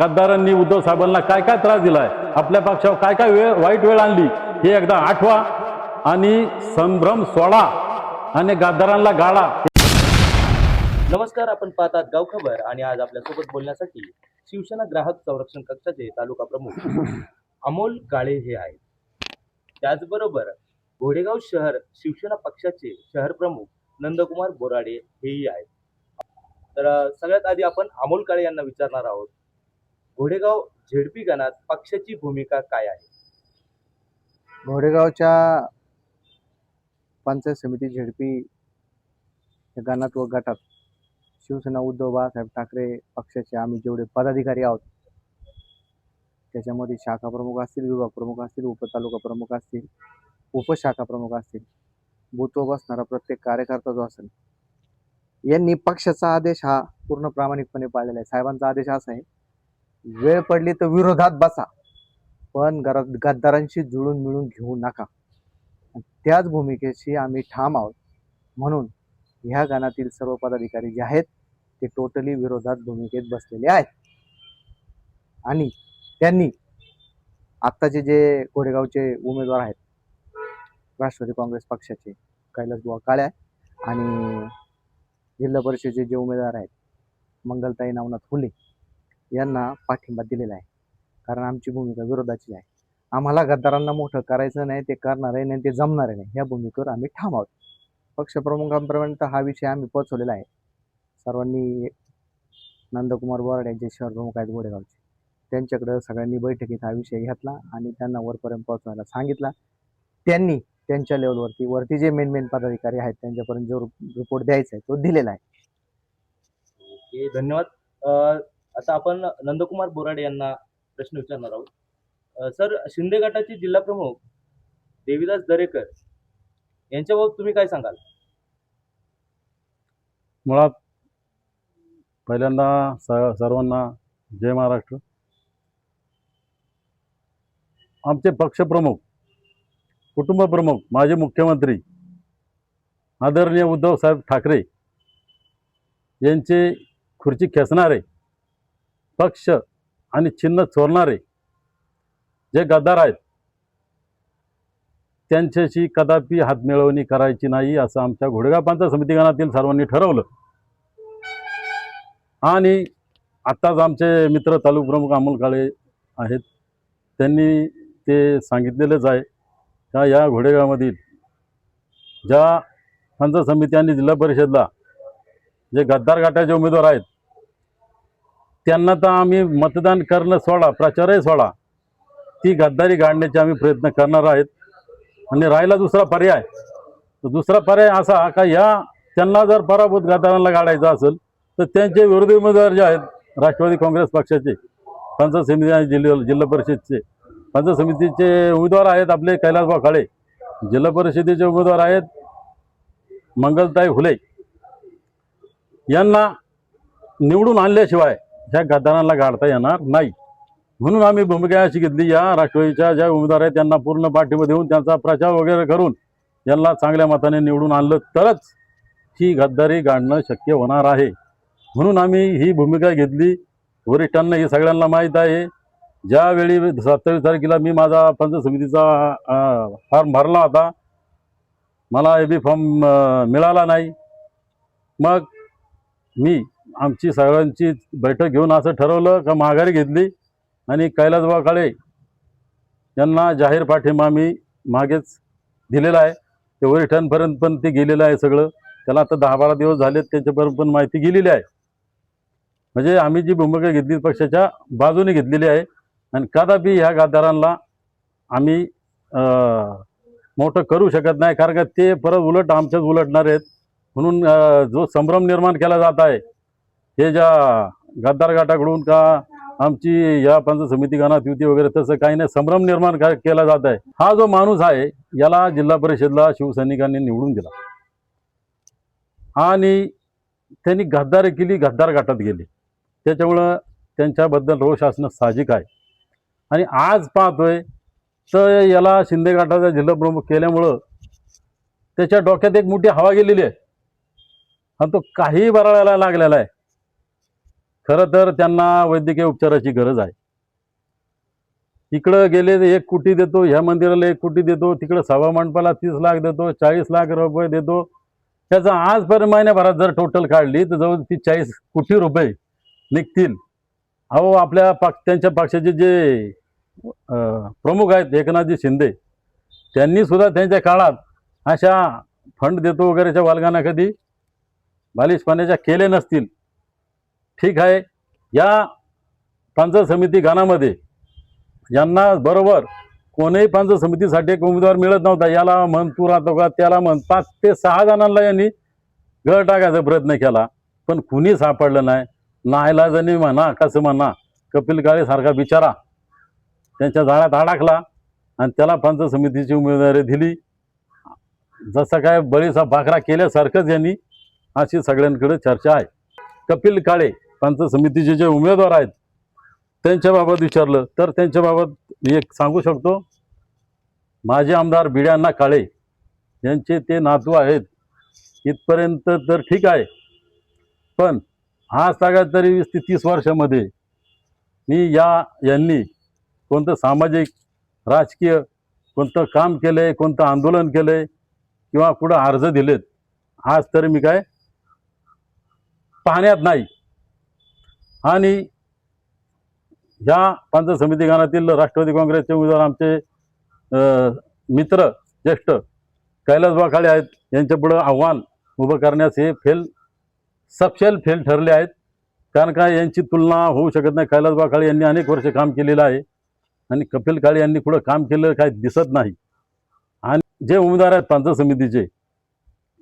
गद्दारांनी उद्धव साहेबांना काय काय त्रास दिलाय? आपल्या पक्षावर काय काय वेळ वाईट वेळ आणली? हे एकदा आठवा. आणि संभ्रम सोडा. आणि गद्दारांना गाळा. नमस्कार आपण पाहतात गाव खबर. आणि आज आपल्यासोबत बोलण्यासाठी शिवसेना ग्राहक संरक्षण कक्षाचे तालुका प्रमुख अमोल काळे हे आहेत. त्याचबरोबर घोडेगाव शहर शिवसेना पक्षाचे शहर प्रमुख नंदकुमार बोराडे हेही आहेत. तर सगळ्यात आधी आपण अमोल काळे यांना विचारणार आहोत. घोडेगाव झेडपी गणात पक्षाची भूमिका काय आहे? घोडेगावच्या पंचायत समिती झेडपी या गणात व गटात शिवसेना उद्धव बाळासाहेब ठाकरे पक्षाचे आम्ही जेवढे पदाधिकारी आहोत त्याच्यामध्ये शाखा प्रमुख असतील विभाग प्रमुख असतील उपतालुका प्रमुख असतील उपशाखा प्रमुख असतील बूथवर बसणारा प्रत्येक कार्यकर्ता जो असेल यांनी पक्षाचा आदेश हा पूर्ण प्रामाणिकपणे पाळलेला आहे. साहेबांचा आदेश असा आहे वेळ पडली तर विरोधात बसा. पण गरा गद्दारांशी जुळून मिळून घेऊ नका. त्याच भूमिकेशी आम्ही ठाम आहोत. म्हणून ह्या गणातील सर्व पदाधिकारी जे आहेत ते टोटली विरोधात भूमिकेत बसलेले आहेत. आणि त्यांनी आत्ताचे जे कोरेगावचे उमेदवार आहेत राष्ट्रवादी काँग्रेस पक्षाचे कैलास बुवा काळ्या आणि जिल्हा परिषदेचे जे उमेदवार आहेत मंगलताई नवनाथ फुले यांना पाठिंबा दिलेला आहे. कारण आमची भूमिका विरोधाची आहे. आम्हाला गद्दारांना मोठं करायचं नाही ते करणार आहे नाही ते जमणार आहे नाही. या भूमिकेवर आम्ही ठाम आहोत. पक्षप्रमुखांपर्यंत हा विषय आम्ही पोचवलेला आहे. सर्वांनी नंदकुमार बोराड यांचे शहर प्रमुख आहेत गोडेगावचे त्यांच्याकडं सगळ्यांनी बैठकीत हा विषय घेतला आणि त्यांना वरपर्यंत पोहोचवायला सांगितला. त्यांनी त्यांच्या लेवलवरती वरती जे मेन मेन पदाधिकारी आहेत त्यांच्यापर्यंत जो रिपोर्ट द्यायचा आहे तो दिलेला आहे. धन्यवाद. असं आता आपण नंदकुमार बोराडे यांना प्रश्न विचारणार आहोत. सर शिंदे गटाचे जिल्हा प्रमुख देवीदास दरेकर यांच्याबाबत तुम्ही काय सांगाल? मुळात पहिल्यांदा स सर्वांना जय महाराष्ट्र. आमचे पक्षप्रमुख कुटुंब प्रमुख माजी मुख्यमंत्री आदरणीय उद्धव साहेब ठाकरे यांचे खुर्ची खेचणारे पक्ष आणि चिन्ह चोरणारे जे गद्दार आहेत त्यांच्याशी कदापि हातमिळवणी करायची नाही असं आमच्या घोडेगाव पंचायत समिती सर्वांनी ठरवलं. आणि आत्ताच आमचे मित्र तालुक प्रमुख अमोल काळे आहेत त्यांनी ते सांगितलेलंच आहे का या घोडेगावमधील ज्या पंचायत समिती आणि जिल्हा परिषदला जे गद्दार गटाचे उमेदवार आहेत त्यांना तर आम्ही मतदान करणं सोडा प्रचारही सोडा. ती गद्दारी गाडण्याचे आम्ही प्रयत्न करणार आहेत. आणि राहिला दुसरा पर्याय. तर दुसरा पर्याय असा का या त्यांना जर पराभूत गद्दारांना गाडायचा असेल तर त्यांचे विरोधी उमेदवार जे आहेत राष्ट्रवादी काँग्रेस पक्षाचे पंचायत समिती आणि जिल्हा जिल्हा परिषदचे पंचायत समितीचे उमेदवार आहेत आपले कैलासभाऊ काळे जिल्हा परिषदेचे उमेदवार आहेत मंगलताई हुले यांना निवडून आणल्याशिवाय ह्या गद्दारांना गाडता येणार नाही. म्हणून आम्ही भूमिका अशी घेतली या राष्ट्रवादीच्या ज्या उमेदवार आहेत त्यांना पूर्ण पाठिंबा देऊन त्यांचा प्रचार वगैरे करून यांना चांगल्या मताने निवडून आणलं तरच ही गद्दारी गाडणं शक्य होणार आहे. म्हणून आम्ही ही भूमिका घेतली. वरिष्ठांना हे सगळ्यांना माहीत आहे. ज्यावेळी सत्तावीस तारखेला मी माझा पंचायत समितीचा फॉर्म भरला होता मला ए बी फॉर्म मिळाला नाही. मग मी आमची सगळ्यांची बैठक घेऊन असं ठरवलं का माघारी घेतली. आणि कैलासबा काळे यांना जाहीर पाठिंबा मी मागेच दिलेला आहे. ते वरिष्ठांपर्यंत पण ते गेलेलं आहे सगळं. त्याला आता दहा बारा दिवस झालेत त्याच्यापर्यंत पण माहिती गेलेली आहे. म्हणजे आम्ही जी भूमिका घेतली पक्षाच्या बाजूने घेतलेली आहे. आणि कदापि ह्या गादारांना आम्ही मोठं करू शकत नाही कारण का ते परत उलट आमच्याच उलटणार आहेत. म्हणून जो संभ्रम निर्माण केला जात आहे हे ज्या गद्दार गाठाकडून का आमची या पंच समिती गणात युती वगैरे तसं काही नाही संभ्रम निर्माण केला जात आहे हा जो माणूस आहे याला जिल्हा परिषदला शिवसैनिकांनी निवडून दिला. आणि त्यांनी गद्दारी केली गद्दार गाठात गेले. त्याच्यामुळं त्यांच्याबद्दल रोष असणं साहजिक आहे. आणि आज पाहतोय तर याला शिंदे गाठाचा जिल्हा प्रमुख केल्यामुळं त्याच्या डोक्यात एक मोठी हवा गेलेली आहे. आणि तो काही बराळायला लागलेला आहे. खरं तर त्यांना वैद्यकीय उपचाराची गरज आहे. इकडं गेले तर एक कोटी देतो ह्या मंदिराला एक कोटी देतो तिकडं सभा मंडपाला तीस लाख देतो चाळीस लाख रुपये देतो. त्याचा आजपर्यंत महिन्याभरात जर टोटल काढली तर जवळ ती चाळीस कोटी रुपये निघतील. अहो आपल्या पक्ष त्यांच्या पक्षाचे जे प्रमुख आहेत एकनाथजी शिंदे त्यांनी सुद्धा त्यांच्या काळात अशा फंड देतो वगैरेच्या वालगाना कधी बालिश पाण्याच्या केले नसतील. ठीक आहे. या पंचायत समिती गाणामध्ये यांना बरोबर कोणीही पंचायत समितीसाठी एक उमेदवार मिळत नव्हता. याला म्हण तू राहतो का? त्याला म्हण पाच ते सहा जणांना यांनी गळ टाकायचा प्रयत्न केला. पण कुणी सापडलं नाही. नाईलाजाने म्हणा कसं म्हणा कपिल काळेसारखा बिचारा त्यांच्या जाळ्यात अडकला आणि त्याला पंचायत समितीची उमेदवारी दिली. जसं काय बळीचा भाकरा केल्यासारखंच यांनी अशी सगळ्यांकडे चर्चा आहे. कपिल काळे पंचायत समितीचे जे उमेदवार आहेत त्यांच्याबाबत विचारलं. तर त्यांच्याबाबत मी एक सांगू शकतो माझे आमदार बिड्यांना काळे यांचे ते नातू आहेत. इथपर्यंत तर ठीक आहे. पण आज सगळ्यात तरी वीस ते तीस वर्षामध्ये मी या यांनी कोणतं सामाजिक राजकीय कोणतं काम केलं आहे कोणतं आंदोलन केलं आहे किंवा कुठं अर्ज दिलेत आज तरी मी काय पाहण्यात नाही. आणि या पंचायत समिती गानातील राष्ट्रवादी काँग्रेसचे उमेदवार आमचे मित्र ज्येष्ठ कैलास काळे आहेत. यांच्यापुढं आव्हान उभं करण्यास हे फेल सपशेल फेल ठरले आहेत. कारण का यांची तुलना होऊ शकत नाही. कैलासबा काळे यांनी अनेक वर्ष काम केलेलं आहे. आणि कपिल काळे यांनी पुढं काम केलेलं काही दिसत नाही. आणि जे उमेदवार आहेत पंचायत समितीचे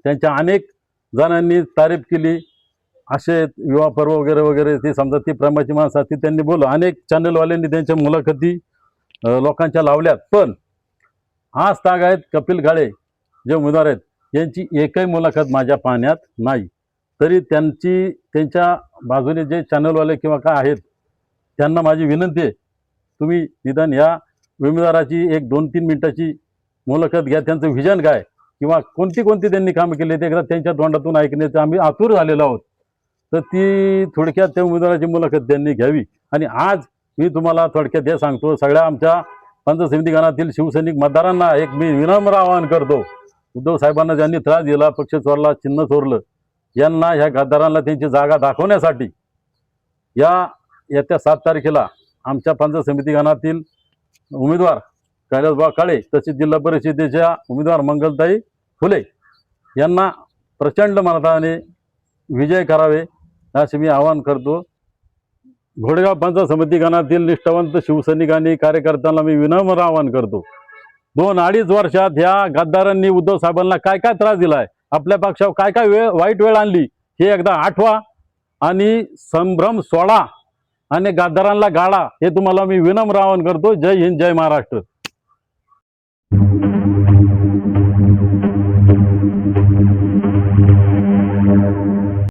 त्यांच्या अनेक जणांनी तारीफ केली. असे विवाह पर्व वगैरे वगैरे ते समजा ती प्रेमाची माणसं ती त्यांनी बोललं अनेक चॅनलवाल्यांनी त्यांच्या मुलाखती लोकांच्या लावल्यात. पण आज ताग आहेत कपिल काळे जे उमेदवार आहेत यांची एकही मुलाखत माझ्या पाहण्यात नाही. तरी त्यांची त्यांच्या बाजूने जे चॅनलवाले किंवा काय आहेत त्यांना माझी विनंती आहे तुम्ही निदान या उमेदवाराची एक दोन तीन मिनटाची मुलाखत घ्या. त्यांचं व्हिजन काय? किंवा कोणती कोणती त्यांनी कामं केली ते एकदा त्यांच्या तोंडातून ऐकण्याचं आम्ही आतुर झालेलो आहोत. तर ती थोडक्यात त्या उमेदवाराची मुलाखत त्यांनी घ्यावी. आणि आज मी तुम्हाला थोडक्यात हे सांगतो सगळ्या आमच्या पंच समिती शिवसैनिक मतदारांना एक मी विनम्र आवाहन करतो. उद्धव साहेबांना ज्यांनी त्रास दिला पक्ष चोरला चिन्ह चोरलं यांना ह्या गद्दारांना त्यांची जागा दाखवण्यासाठी या येत्या सात तारखेला आमच्या पंच समिती उमेदवार कैलासबा काळे तसेच जिल्हा परिषदेच्या उमेदवार मंगलताई फुले यांना प्रचंड मताने विजय करावे. असे मी आवाहन करतो घोडेगाव पंचायत समिती गणातील निष्ठावंत शिवसैनिकांनी कार्यकर्त्यांना मी विनम्र आवाहन करतो. दोन अडीच वर्षात ह्या गद्दारांनी उद्धव साहेबांना काय काय त्रास दिलाय आपल्या पक्षावर काय काय वेळ वाईट वेळ आणली हे एकदा आठवा आणि संभ्रम सोडा आणि गद्दारांना गाडा हे तुम्हाला मी विनम्र आवाहन करतो. जय हिंद जय महाराष्ट्र.